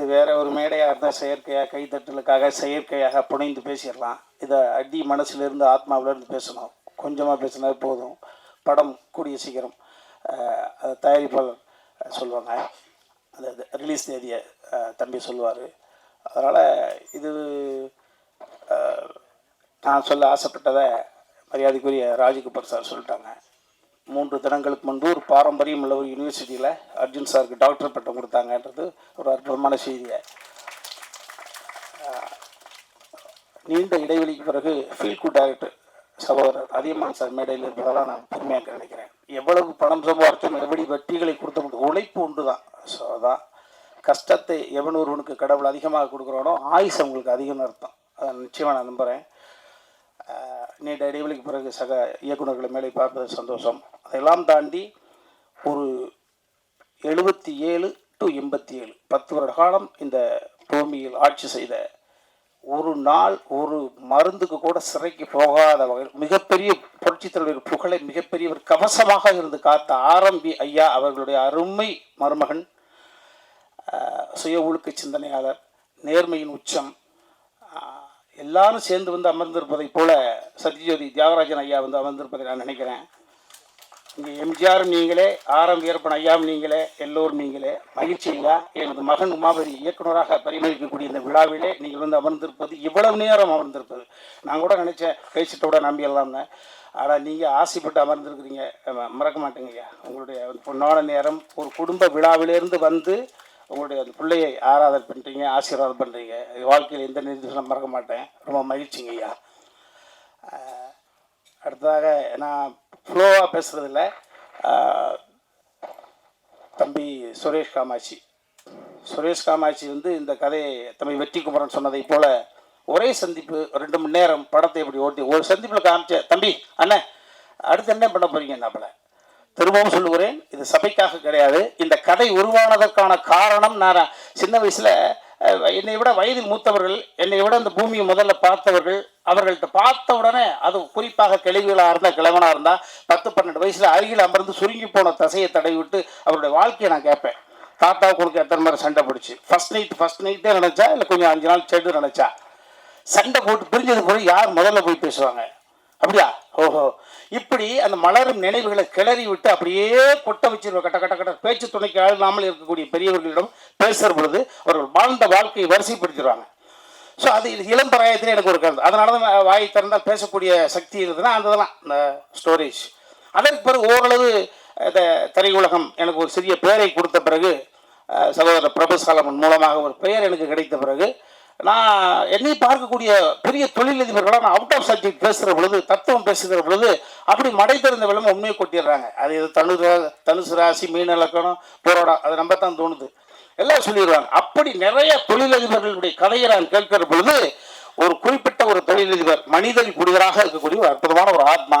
இது வேற ஒரு மேடையாக இருந்தால் செயற்கையாக கைத்தட்டலுக்காக செயற்கையாக புனைந்து பேசிடலாம். இதை அடி மனசுலேருந்து ஆத்மாவிலேருந்து பேசணும். கொஞ்சமாக பேசினா போதும். படம் கூடிய சீக்கிரம் தயாரிப்பாளர் சொல்லுவாங்க அந்த ரிலீஸ் தேதியை தம்பி சொல்லுவார். அதனால் இது நான் சொல்ல ஆசைப்பட்டதை மரியாதைக்குரிய ராஜகுமார் சார் சொல்லிட்டாங்க. மூன்று தினங்களுக்கு முன்பு ஒரு பாரம்பரியம் உள்ள ஒரு யூனிவர்சிட்டியில் அர்ஜுன் சாருக்கு டாக்டர் பட்டம் கொடுத்தாங்கன்றது ஒரு அற்புதமான செய்தியை? நீண்ட இடைவெளிக்கு பிறகு ஃபீல் குட் டைரக்டர் சகோதரர் அதியமான் சார் மேடையில் இருப்பதெல்லாம் நான் பெருமையாக நினைக்கிறேன். எவ்வளவு பணம் சம்பாதிச்சும் எப்படி வெற்றிகளை கொடுத்த முடியும் உழைப்பு உண்டு தான் ஸோ அதான். கஷ்டத்தை எவன் ஒருவனுக்கு கடவுள் அதிகமாக கொடுக்குறானோ ஆயுஸ் அவங்களுக்கு அதிகம்னு அர்த்தம். அதை நிச்சயமாக நான் நம்புகிறேன் நீண்ட இடைவெளிக்கு பிறகு சக இயக்குநர்களை மேலே பார்ப்பது சந்தோஷம். அதையெல்லாம் தாண்டி ஒரு எழுபத்தி ஏழு டு எண்பத்தி ஏழு பத்து வருட காலம் இந்த பூமியில் ஆட்சி செய்த ஒரு நாள் ஒரு மருந்துக்கு கூட சிறைக்கு போகாத வகையில் மிகப்பெரிய புரட்சி தலைவர் புகழை மிகப்பெரிய ஒரு கவசமாக இருந்து காத்த ஆரம்பி ஐயா அவர்களுடைய அருமை மருமகன் சுய ஒழுக்க சிந்தனையாளர் நேர்மையின் உச்சம் எல்லாரும் சேர்ந்து வந்து அமர்ந்திருப்பதைப் போல சத்யஜோதி தியாகராஜன் ஐயா வந்து அமர்ந்திருப்பதை நான் நினைக்கிறேன். இங்கே எம்ஜிஆரும் நீங்களே ஆரம் வீரப்பன் ஐயாவும் நீங்களே எல்லோரும் நீங்களே மகிழ்ச்சி ஐயா எனது மகன் உமாபதி இயக்குனராக பரிமளிக்கக்கூடிய இந்த விழாவிலே நீங்கள் வந்து அமர்ந்திருப்பது இவ்வளவு நேரம் அமர்ந்திருப்பது. நான் கூட நினச்சேன் பேசிட்ட நம்பி நம்பியெல்லாம் தான் ஆனால் நீங்கள் ஆசைப்பட்டு அமர்ந்திருக்கிறீங்க மறக்க மாட்டேங்க ஐயா. உங்களுடைய பொன்னான நேரம் ஒரு குடும்ப விழாவிலிருந்து வந்து உங்களுடைய அந்த பிள்ளையை ஆராதனை பண்ணுறீங்க ஆசீர்வாதம் பண்ணுறீங்க வாழ்க்கையில் எந்த நிர்देசனம் மறக்க மாட்டேன். ரொம்ப மகிழ்ச்சிங்க ஐயா. அடுத்ததாக நான் ஃப்ளோவாக பேசுகிறதில்ல தம்பி சுரேஷ் காமாட்சி. சுரேஷ் காமாட்சி வந்து இந்த கதையை தம்பி வெற்றி குமரன் சொன்னதை போல் ஒரே சந்திப்பு ரெண்டு மணி நேரம் படத்தை இப்படி ஓட்டி ஒரு சந்திப்பில் காமிச்ச தம்பி அண்ணே அடுத்து என்ன பண்ண போகிறீங்க என்ன திரும்பவும் சொல்லுகிறேன். இது சபைக்காக கிடையாது. இந்த கதை உருவானதற்கான காரணம் நான் சின்ன வயசில் என்னை விட வயதில் மூத்தவர்கள் என்னை விட இந்த பூமியை முதல்ல பார்த்தவர்கள் அவர்கள்ட்ட பார்த்த உடனே அது குறிப்பாக கிழவிகளாக இருந்தால் கிழவனாக இருந்தால் பத்து பன்னெண்டு வயசில் அருகில் அமர்ந்து சுருங்கி போன தசையை தடவி விட்டு அவருடைய வாழ்க்கையை நான் கேட்பேன். தாத்தாவுக்கு கொடுக்க எத்தனை மாதிரி சண்டை பிடிச்சி ஃபர்ஸ்ட் நைட் ஃபஸ்ட் நைட்டே நினச்சா இல்லை கொஞ்சம் அஞ்சு நாள் செடு நினச்சா? சண்டை போட்டு பிரிஞ்சது போய் யார் முதல்ல போய் பேசுவாங்க? அப்படியா? ஓஹோ. இப்படி அந்த மலரும் நினைவுகளை கிளறி விட்டு அப்படியே கொட்ட வச்சிருக்க கட்ட கட்ட கட்ட பேச்சு துணைக்கு அழுதாமல் இருக்கக்கூடிய பெரியவர்களிடம் பேசுகிற பொழுது அவர்கள் வாழ்ந்த வாழ்க்கையை வரிசைப்படுத்திடுவாங்க. ஸோ அது இது இளம் பிராயத்தில் எனக்கு ஒரு கருத்து. அதனால தான் வாய் திறந்தால் பேசக்கூடிய சக்தி இருந்ததுன்னா அந்த இதெல்லாம் இந்த ஸ்டோரேஜ் அதற்கு பிறகு ஓரளவு இந்த திரையுலகம் எனக்கு ஒரு சிறிய பெயரை கொடுத்த பிறகு சகோதரர் பிரபு சாலமன் மூலமாக ஒரு பெயர் எனக்கு கிடைத்த பிறகு நான் என்னை பார்க்கக்கூடிய பெரிய தொழிலதிபர்களாக நான் அவுட் ஆஃப் சப்ஜெக்ட் பேசுகிற பொழுது தத்துவம் பேசுகிற பொழுது அப்படி மடை திறந்த விளம்பரம் உண்மையை கொட்டிடுறாங்க. அது இது தனு தனுசு ராசி மீன இலக்கணம் போராடம் அது நம்ம தான் தோணுது. எல்லாம் சொல்லிடுவாங்க. அப்படி நிறைய தொழிலதிபர்களுடைய கதையை நான் கேட்கிற பொழுது ஒரு குறிப்பிட்ட ஒரு தொழிலதிபர் மனிதன் குடிதராக இருக்கக்கூடிய ஒரு அற்புதமான ஒரு ஆத்மா.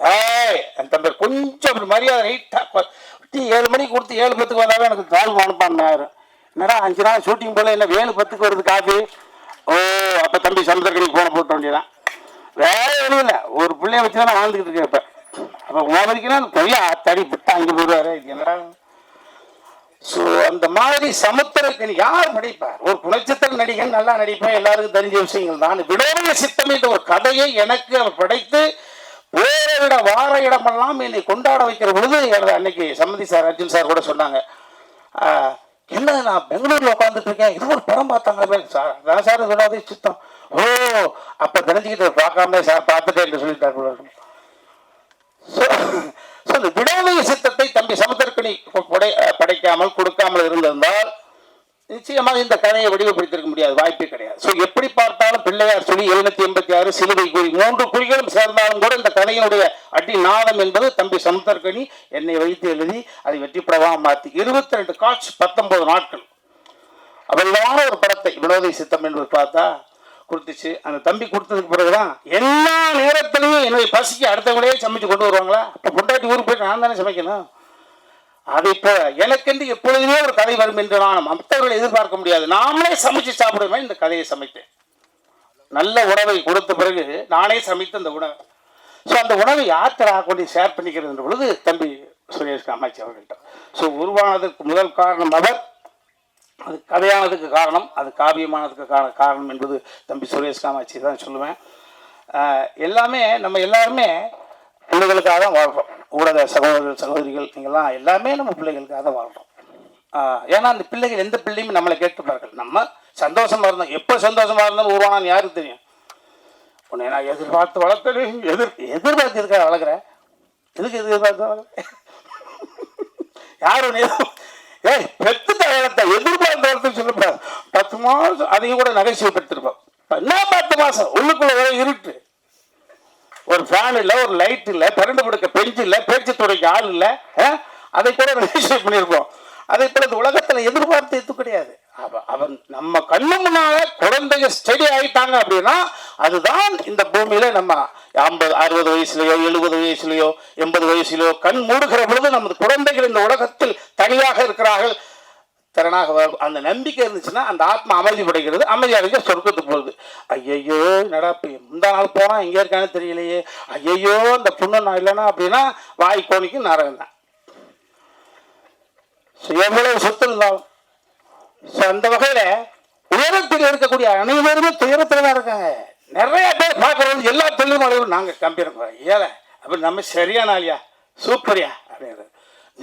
ஏய் என் தம்பி கொஞ்சம் அப்படி மரியாதை ரைட்டாக டீ ஏழு மணிக்கு கொடுத்து ஏழு பத்துக்கு வந்தாவே எனக்கு கால் அனுப்பான்னு நேரம் என்னடா அஞ்சு நாள் ஷூட்டிங் போல என்ன ஏழு பத்துக்கு வருது காஃபி? ஓ அப்போ தம்பி சமுத்திரக்கணிக்கு போன போட்ட வேண்டியதான் வேற எதுவும் இல்லை. ஒரு பிள்ளைய வச்சு தான் நான் வாழ்ந்துக்கிட்டு இருக்கேன் இப்போ. அப்போ உமாபதிக்குன்னா பெரிய தடி விட்டு அங்கே போடுவாரு. என்னடா? ஸோ அந்த மாதிரி சமுத்திரக்கணி யார் நடிப்பார்? ஒரு குணச்சித்திர நடிகன் நல்லா நடிப்பேன். எல்லாருக்கும் தெரிஞ்ச விஷயங்கள் தான். விடோரிய சித்தம் என்ற ஒரு கதையை எனக்கு அவர் படைத்து வேற இட வார இடமெல்லாம் என்னை கொண்டாட வைக்கிற பொழுது அன்னைக்கு சம்மதி சார் அர்ஜுன் சார் கூட சொன்னாங்க. என்ன நான் பெங்களூர்ல உட்காந்துட்டு இருக்கேன்? இது ஒரு படம் பார்த்தாங்க சார். அதான் சார் விடாதே சித்தம். ஓ அப்ப தெரிஞ்சுக்கிட்டு பார்க்காம சார் பார்த்துட்டே என்று சொல்லிட்டார் ஸோ இந்த விடோதய சித்தத்தை தம்பி சமுத்திரக்கணி படை படைக்காமல் கொடுக்காமல் இருந்திருந்தால் நிச்சயமாக இந்த கதையை வடிவப்படுத்திருக்க முடியாது வாய்ப்பே கிடையாது. ஸோ எப்படி பார்த்தாலும் பிள்ளையார் சொல்லி எழுநூத்தி எண்பத்தி ஆறு சிலுவை குறி மூன்று குறிகளும் சேர்ந்தாலும் கூட இந்த கதையினுடைய அடி நாதம் என்பது தம்பி சமுத்திரக்கணி என்னை வைத்து எழுதி அதை வெற்றி படமாக மாற்றி. இருபத்தி ரெண்டு காட்சி பத்தொன்பது நாட்கள். அவர்களான ஒரு படத்தை வினோதை சித்தம் என்பது பார்த்தா கொடுத்துச்சு. அந்த தம்பி கொடுத்ததுக்கு பிறகுதான் எல்லா நேரத்திலையும் என்னுடைய பசிக்கு அடுத்தவங்களே சமைச்சு கொண்டு வருவாங்களா? அப்போ பொண்டாட்டி ஊருக்கு போயிட்டு நான் தானே சமைக்கணும்? அதை போல எனக்கென்று எப்பொழுதுமே ஒரு கதை வரும் என்று நான் மற்றவர்களை எதிர்பார்க்க முடியாது. நாமளே சமைச்சு சாப்பிடுவேன் இந்த கதையை சமைத்தேன் நல்ல உணவை கொடுத்த பிறகு நானே சமைத்த அந்த உணவு ஸோ அந்த உணவை யாத்திராக கொண்டு ஷேர் பண்ணிக்கிறது பொழுது தம்பி சுரேஷ் காமாட்சி அவர்கள்ட்ட. ஸோ உருவானதற்கு முதல் காரணம் அவர். அது கதையானதுக்கு காரணம். அது காவியமானதுக்கு காரண காரணம் என்பது தம்பி சுரேஷ் காமாட்சி தான் சொல்லுவேன். எல்லாமே நம்ம எல்லாருமே பிள்ளைகளுக்காக தான் வாழ்கிறோம் ஊடக சகோதரர்கள் சகோதரிகள் நீங்கள்லாம் எல்லாமே நம்ம பிள்ளைகளுக்காக தான் வாழ்கிறோம் ஆஹ் ஏன்னா அந்த பிள்ளைகள் எந்த பிள்ளையுமே நம்மளை கேட்டுப்பார்கள். நம்ம சந்தோஷமா இருந்தோம் எப்போ சந்தோஷமா இருந்தாலும் உருவானான்னு யாருக்கு தெரியும்? உன்னை நான் எதிர்பார்த்து வளர்த்தது எதிர் எதிர்பார்த்து எதுக்காக வளர்க்குறேன் எதுக்கு எதிர்பார்த்து வளர்க்குறேன் யார் ஒன்று எதிர்- ஏய் பெத்து தகவலத்தை எதிர்பார்த்து வளர்த்து சொல்லக்கூடாது பத்து மாதம் அதையும் கூட நகைச்சுவைப்படுத்திருப்போம் என்ன பத்து மாதம் உள்ளுக்குள்ள ஒரே இருட்டு. ஒரு ஃபேன் இல்லை ஒரு லைட் இல்லை பரண்டு கொடுக்க பெஞ்சு இல்லை பேச்சு துறைக்கு ஆள் இல்லை அதை கூட ரெஜிஸ்டர் பண்ணியிருப்போம் அதை போல இந்த உலகத்தில் எதிர்பார்த்து எது கிடையாது அவன் நம்ம கண்ணு முன்னால குழந்தைங்க ஸ்டடி ஆயிட்டாங்க அப்படின்னா அதுதான் இந்த பூமியில நம்ம ஐம்பது அறுபது வயசுலயோ எழுபது வயசுலயோ எண்பது வயசுலயோ கண் மூடுகிற பொழுது நமது குழந்தைகள் இந்த உலகத்தில் தனியாக இருக்கிறார்கள். திறனாக வரும் அந்த நம்பிக்கை இருந்துச்சுன்னா அந்த ஆத்மா அமைதி படைக்கிறது அமைதியாக அடைஞ்ச சொர்க்கத்துக்கு போகுது. ஐயையோ என்னடா இப்போ நாள் போனால் எங்கே இருக்கான்னு தெரியலையே. ஐயையோ அந்த புண்ணு நான் இல்லைன்னா அப்படின்னா வாய் கோணிக்கு நரகம் தான். எவ்வளவு சொத்து இருந்தாலும். ஸோ அந்த வகையில் உயரத்தில் இருக்கக்கூடிய அனைவருமே துயரத்தில் தான் இருக்காங்க. நிறைய பேர் பார்க்குறது எல்லா தொழிலும் நாங்கள் கம்பீரம். ஏழை அப்படி நம்ம சரியான ஆளியா சூப்பரியா? அப்படின்றது.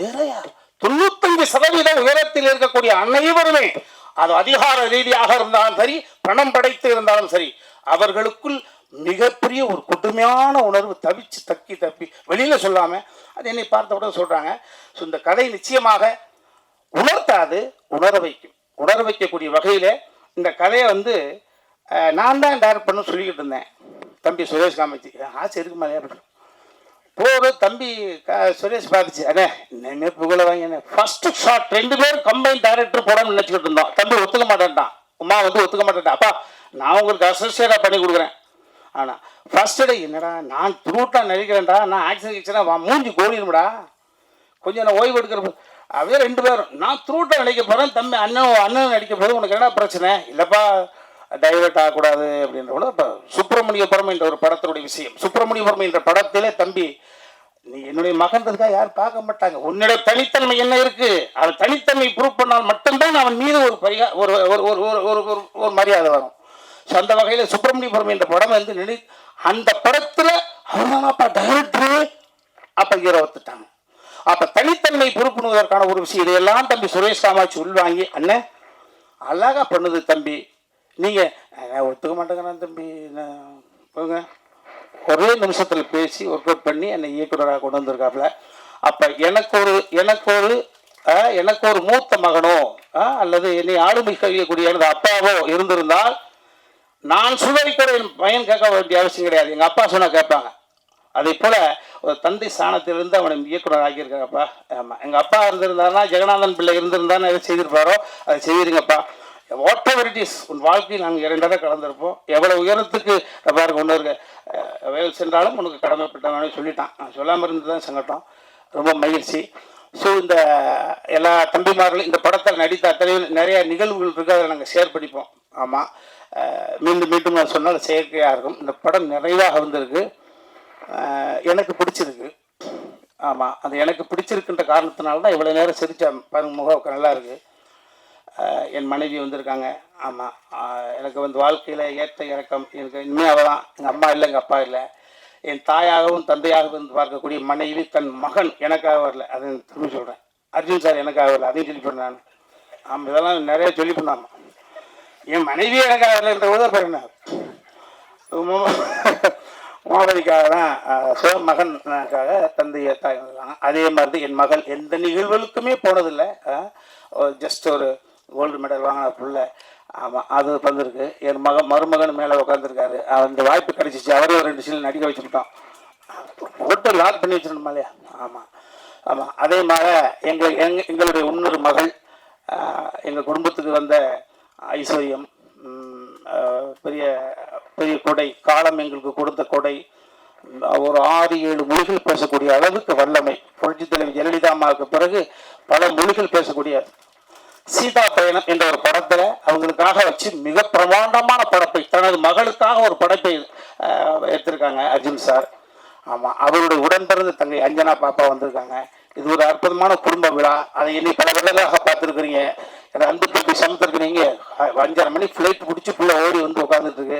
நிறையா தொண்ணூத்தஞ்சு சதவீத உயரத்தில் இருக்கக்கூடிய அனைவருமே அது அதிகார ரீதியாக இருந்தாலும் சரி பணம் படைத்து இருந்தாலும் சரி அவர்களுக்குள் மிகப்பெரிய ஒரு கொடுமையான உணர்வு தவிச்சு தக்கி தப்பி வெளியில சொல்லாம அது என்னை பார்த்தவுடன் சொல்றாங்க. ஸோ இந்த கதை நிச்சயமாக உணர்த்தாது உணர வைக்கும். உணர வைக்கக்கூடிய வகையில் இந்த கதையை வந்து நான் தான் டைரக்ட் பண்ண சொல்லிக்கிட்டு இருந்தேன். தம்பி சுரேஷ் காமச்சி ஆசை இருக்குமா அப்படின்னு போது தம்பி சுரேஷ் பார்த்துச்சு அண்ணே இனிமே புகழ வாங்க ஃபர்ஸ்ட் ஷாட் ரெண்டு பேரும் கம்பைன் டைரக்டர் போடணும்னு நினச்சிக்கிட்டு இருந்தோம். தம்பி ஒத்துக்க மாட்டேன்ட்டான் உமா வந்து ஒத்துக்க மாட்டேன்டா. அப்பா நான் உங்களுக்கு அசோசியேட்டாக பண்ணி கொடுக்குறேன். ஆனால் ஃபர்ஸ்ட் டே என்னடா நான் த்ரூட்டாக நடிக்கிறேன்டா. நான் ஆக்சிடென்ட் கிக்ஷனாக வா மூஞ்சி கோடிடும்டா கொஞ்சம் நான் ஓய்வு எடுக்கிற அப்படியே ரெண்டு பேரும் நான் த்ரூட்டாக நடிக்க போகிறேன் தம்பி அண்ணன் அண்ணன் நடிக்க போகிறது உனக்கு என்ன பிரச்சனை? இல்லைப்பா டைவெர்ட் ஆகக்கூடாது அப்படின்ற இப்போ சுப்பிரமணியபுரம் என்ற ஒரு படத்தினுடைய விஷயம். சுப்பிரமணியபுரம் என்ற படத்திலே தம்பி நீ என்னுடைய மகன்றதுக்காக யாரும் பார்க்க மாட்டாங்க. உன்னுடைய தனித்தன்மை என்ன இருக்கு? அவன் தனித்தன்மை ப்ரூவ் பண்ணால் மட்டும்தான் அவன் மீது ஒரு பரிகா ஒரு ஒரு ஒரு ஒரு ஒரு ஒரு ஒரு மரியாதை வரும். ஸோ அந்த வகையில் சுப்பிரமணியபுரம் என்ற படம் வந்து நினை அந்த படத்தில் அவர்தானப்பா டைரக்டரு அப்போ ஹீரோ ஒத்துட்டாங்க அப்போ தனித்தன்மை பொறுப்புணுவதற்கான ஒரு விஷயம் இதையெல்லாம் தம்பி சுரேஷ் காமாட்சி உள்வாங்கி அண்ணன் அழகா பண்ணுது தம்பி. நீங்கள் ஒத்துக்க மாட்டேங்கிறான் தம்பி. நான் போங்க. ஒரே நிமிஷத்தில் பேசி ஒர்க் அவுட் பண்ணி என்னை இயக்குநராக கொண்டு வந்திருக்காப்புல அப்போ எனக்கு ஒரு எனக்கு ஒரு எனக்கு ஒரு மூத்த மகனோ அல்லது என்னை ஆளுமை கழியக்கூடிய எனது அப்பாவோ இருந்திருந்தால் நான் சுவரை என் பையன் கேட்க வேண்டிய அவசியம் கிடையாது. எங்கள் அப்பா சொன்னால் கேட்பாங்க. அதே போல் ஒரு தந்தை ஸ்தானத்திலிருந்து அவனை இயக்குனர் ஆக்கியிருக்காங்கப்பா. ஆமாம் எங்கள் அப்பா இருந்திருந்தாருன்னா ஜெகநாதன் பிள்ளை இருந்திருந்தான்னு எதை செய்திருப்பாரோ அதை செய்திருங்கப்பா. வாட் எவர் இட் இஸ் உன் வாழ்க்கையில் நாங்கள் இரண்டாக கலந்துருப்போம். எவ்வளோ உயரத்துக்கு பாருங்க ஒன்று இருக்க. வேலை வயல் சென்றாலும் உனக்கு கடமைப்பட்டவனே சொல்லிட்டான். நான் சொல்லாமல் இருந்தது தான் சங்கட்டம். ரொம்ப மகிழ்ச்சி. ஸோ இந்த எல்லா தம்பிமார்களும் இந்த படத்தில் நடித்த அத்தனை நிறைய நிகழ்வுகள் இருக்கு அதை நாங்கள் ஷேர் பண்ணிப்போம் ஆமாம் மீண்டும் மீண்டும் நான் சொன்னால் செயற்கையாக இருக்கும். இந்த படம் நிறைவாக வந்திருக்கு. எனக்கு பிடிச்சிருக்கு. ஆமாம் அது எனக்கு பிடிச்சிருக்குன்ற காரணத்தினால தான் இவ்வளோ நேரம் சிரித்தேன் பாருங்க முகம் நல்லா இருக்குது என் மனைவி வந்திருக்காங்க. ஆமாம் எனக்கு வந்து வாழ்க்கையில் ஏற்ற இறக்கம். எனக்கு இனிமே அவள் தான் எங்கள் அம்மா இல்லை எங்கள் அப்பா இல்லை. என் தாயாகவும் தந்தையாகவும் இருந்து பார்க்கக்கூடிய மனைவி தன் மகன் எனக்காக வரல. அது திரும்பி சொல்கிறேன் அர்ஜுன் சார் எனக்காக வரல. அதையும் சொல்லி நான். ஆமாம் இதெல்லாம் நிறைய சொல்லி பண்ணாமா என் மனைவி எனக்காக வரலன்ற போது அப்புறம் என்ன? தான் அஹ், சிவமகனுக்காக தந்தையை தாய் அதே மாதிரி தான் என் மகள் எந்த நிகழ்வுகளுக்குமே போனதில்லை. ஜஸ்ட் ஒரு கோல்டு மெடல் வாங்கின பிள்ளை. ஆமாம் அது வந்திருக்கு என் மகன் மருமகன் மேலே உட்காந்துருக்காரு அந்த வாய்ப்பு கிடைச்சிச்சு. அவரையும் ஒரு ரெண்டு சீனில் நடிக்க வச்சுக்கிட்டோம். போட்டு லாக் பண்ணி வச்சிடணுமா இல்லையா? ஆமாம் ஆமாம் அதே மாதிரி எங்கள் எங் எங்களுடைய இன்னொரு மகள் எங்கள் குடும்பத்துக்கு வந்த ஐஸ்வர்யம் பெரிய பெரிய கொடை காலம் எங்களுக்கு கொடுத்த கொடை ஒரு ஆறு ஏழு மொழிகள் பேசக்கூடிய அளவுக்கு வல்லமை. புரட்சித் தலைவி ஜெயலலிதா அம்மாவுக்கு பிறகு பல மொழிகள் பேசக்கூடிய சீதா பயணம் என்ற ஒரு படத்தில் அவங்களுக்காக வச்சு மிக பிரமாண்டமான படத்தை தனது மகளுக்காக ஒரு படைப்பை எடுத்திருக்காங்க அர்ஜுன் சார். ஆமாம் அவருடைய உடன் பிறந்த தங்கை அஞ்சனா பாப்பா வந்திருக்காங்க. இது ஒரு அற்புதமான குடும்ப விழா. அதை என்னை பல வருடங்களாக பார்த்துருக்குறீங்க. அந்த அன்பு தம்பி சமத்திருக்கிறீங்க அஞ்சரை மணி ஃப்ளைட் பிடிச்சி ஃபுல்லாக ஓடி வந்து உட்காந்துட்டு இருக்கு.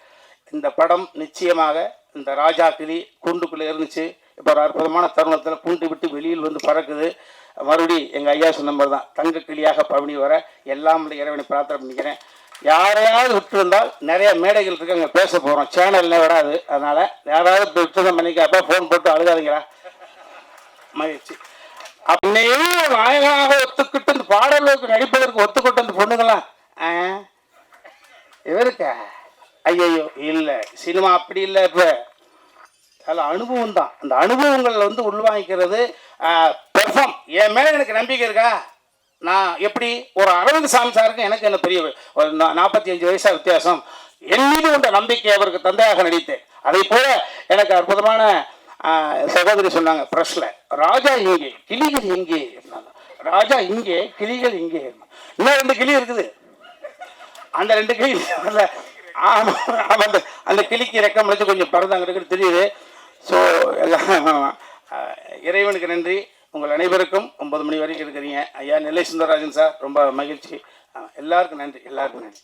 இந்த படம் நிச்சயமாக இந்த ராஜா கிளி கூண்டுக்குள்ளே இருந்துச்சு. இப்போ ஒரு அற்புதமான தருணத்தில் கூண்டு விட்டு வெளியில் வந்து பறக்குது. மறுபடி எங்கள் ஐயா சொன்ன மாதிரி தான் தங்க கிளியாக பவனி வர எல்லாம் இறைவனை பிரார்த்தனை பண்ணிக்கிறேன். யாரையாவது விட்டுருந்தால் நிறைய மேடைகள் இருக்கு அங்கே பேச போகிறோம் சேனல்ல விடாது அதனால் யாராவது இப்போ விட்டுருந்த ஃபோன் போட்டு அழுகாதீங்களா மகிழ்ச்சி. அப்படியே நாயகனாக ஒத்துக்கிட்டு இந்த பாடலுக்கு நடிப்பதற்கு ஒத்துக்கிட்டு அந்த பொண்ணுங்களாம் ஆ? இவருக்கா? ஐயையோ இல்லை. சினிமா அப்படி இல்லை இப்போ. அதில் அனுபவம் தான். அந்த அனுபவங்களில் வந்து உள்வாங்கிக்கிறது பெர்ஃபார்ம் என் மேலே எனக்கு நம்பிக்கை இருக்கா? நான் எப்படி? ஒரு அரவிந்த் சாமி சாருக்கு எனக்கு என்ன பெரிய ஒரு நாற்பத்தி அஞ்சு வயசாக வித்தியாசம். என் மீது கொண்ட நம்பிக்கை அவருக்கு தந்தையாக நடித்தேன் அதே போல எனக்கு அற்புதமான சகோதரி சொன்னாங்க ப்ரெஸ்ல ராஜா இங்கே கிளிகள் இங்கே. ராஜா இங்கே கிளிகள் இங்கே. இன்னும் ரெண்டு கிளி இருக்குது. அந்த ரெண்டு கிளி ஆமாம் அந்த அந்த கிளிக்கு ரெக்கம் முடிச்சு கொஞ்சம் பறந்தாங்கிறது தெரியுது. ஸோ எல்லாம் இறைவனுக்கு நன்றி. உங்கள் அனைவருக்கும் ஒன்பது மணி வரைக்கும் இருக்கிறீங்க. ஐயா நெல்லை சுந்தரராஜன் சார் ரொம்ப மகிழ்ச்சி. எல்லாருக்கும் நன்றி எல்லாருக்கும் நன்றி.